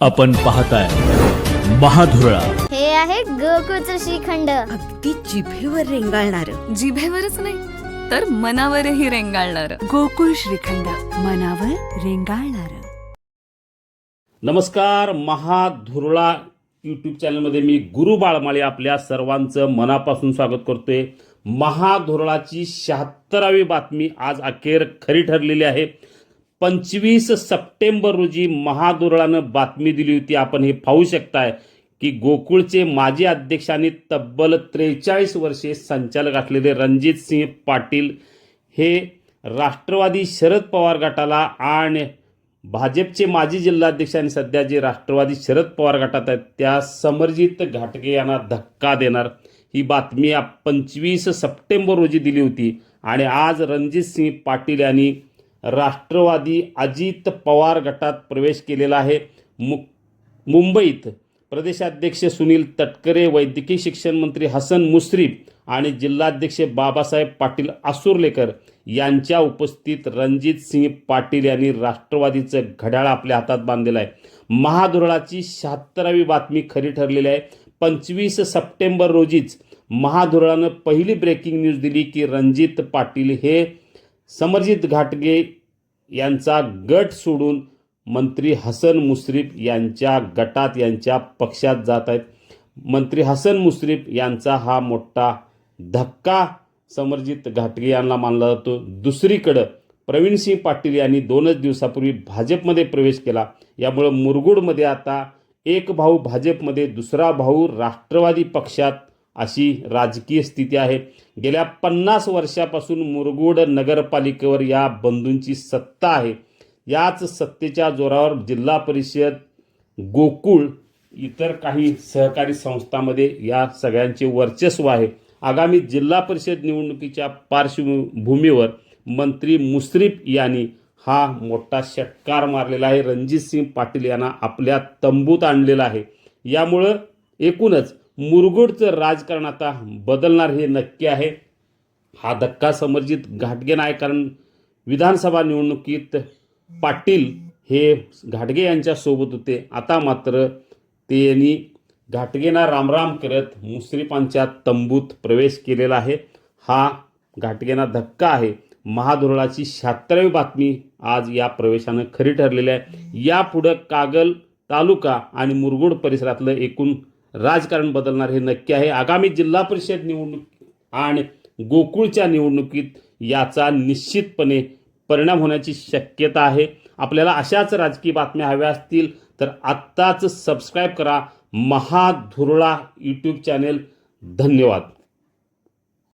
आपण पाहताय महाधुरळा. हे आहे गोकुळचं श्रीखंड. अगदी जिभेवर रेंगाळणार. जिभेवरच नाही तर मनावरही रेंगाळणार. गोकुळ श्रीखंड मनावर रेंगाळणार. नमस्कार महाधुरळा यूट्यूब चॅनलमध्ये मी गुरु बाळमाळे आपल्या सर्वांचं मनापासून स्वागत करतोय महाधुरळाची शहात्तरावी बातमी आज अखेर खरी ठरलेली आहे. पंचवीस सप्टेंबर रोजी महादुरळानं बातमी दिली होती. आपण हे पाहू शकताय की गोकुळचे माजी अध्यक्षांनी तब्बल त्रेचाळीस वर्षे संचालक असलेले रणजित सिंह पाटील हे राष्ट्रवादी शरद पवार गटाला आणि भाजपचे माजी जिल्हाध्यक्ष आणि सध्या जे राष्ट्रवादी शरद पवार गटात आहेत त्या समरजित घाटगे यांना धक्का देणार. ही बातमी पंचवीस सप्टेंबर रोजी दिली होती. आणि आज रणजित सिंह पाटील यांनी राष्ट्रवादी अजित पवार गटात प्रवेश केलेला आहे. मु मुंबईत प्रदेशाध्यक्ष सुनील तटकरे वैद्यकीय शिक्षण मंत्री हसन मुश्रीफ आणि जिल्हाध्यक्ष बाबासाहेब पाटील आसुर्लेकर यांच्या उपस्थित रणजित सिंह पाटील यांनी राष्ट्रवादीचं घड्याळ आपल्या हातात बांधलेलं आहे. महाधुरळाची शहात्तरावी बातमी खरी ठरलेली आहे. पंचवीस सप्टेंबर रोजीच महाधुरळानं पहिली ब्रेकिंग न्यूज दिली की रणजित पाटील हे समरजित घाटगे यांचा गट सोडून मंत्री हसन मुश्रीफ यांच्या गटात यांच्या पक्षात जात आहेत. मंत्री हसन मुश्रीफ यांचा हा मोठा धक्का समरजित घाटगे यांना मानला जातो. दुसरीकडं प्रवीणसिंह पाटील यांनी दोनच दिवसापूर्वी भाजपमध्ये प्रवेश केला. यामुळं मुरगुडमध्ये आता एक भाऊ भाजपमध्ये दुसरा भाऊ राष्ट्रवादी पक्षात अशी राजकीय स्थिती आहे. गेल्या पन्नास वर्षापासून मुरगुड नगरपालिकेवर या बंधूंची सत्ता आहे. याच सत्तेच्या जोरावर जिल्हा परिषद गोकुळ इतर काही सहकारी संस्थांमध्ये या सगळ्यांचे वर्चस्व आहे. आगामी जिल्हा परिषद निवडणुकीच्या पार्श्वभूमीवर मंत्री मुश्रीफ यांनी हा मोठा षटकार मारलेला आहे. रणजितसिंह पाटील यांना आपल्या तंबूत आणलेला आहे. यामुळं एकूणच मुरगुडचं राजकारण आता बदलणार हे नक्की आहे. हा धक्का समर्जित घाटगे नाही कारण विधानसभा निवडणुकीत पाटील हे घाटगे यांच्यासोबत होते. आता मात्र ते यांनी घाटगेंना रामराम करत मुश्रीफांच्या तंबूत प्रवेश केलेला आहे. हा घाटगेंना धक्का आहे. महाधुरळाची शहात्तरावी बातमी आज या प्रवेशानं खरी ठरलेली आहे. यापुढं कागल तालुका आणि मुरगुड परिसरातलं एकूण राजकारण बदलणार हे नक्की आहे. आगामी जिल्हा परिषद निवडणूक आणि गोकुळच्या निवडणुकीत याचा निश्चितपणे परिणाम होण्याची शक्यता आहे. आपल्याला अशाच राजकीय बातम्या हव्या असतील तर आत्ताच सबस्क्राईब करा. महाधुरळा यूट्यूब चॅनेल धन्यवाद.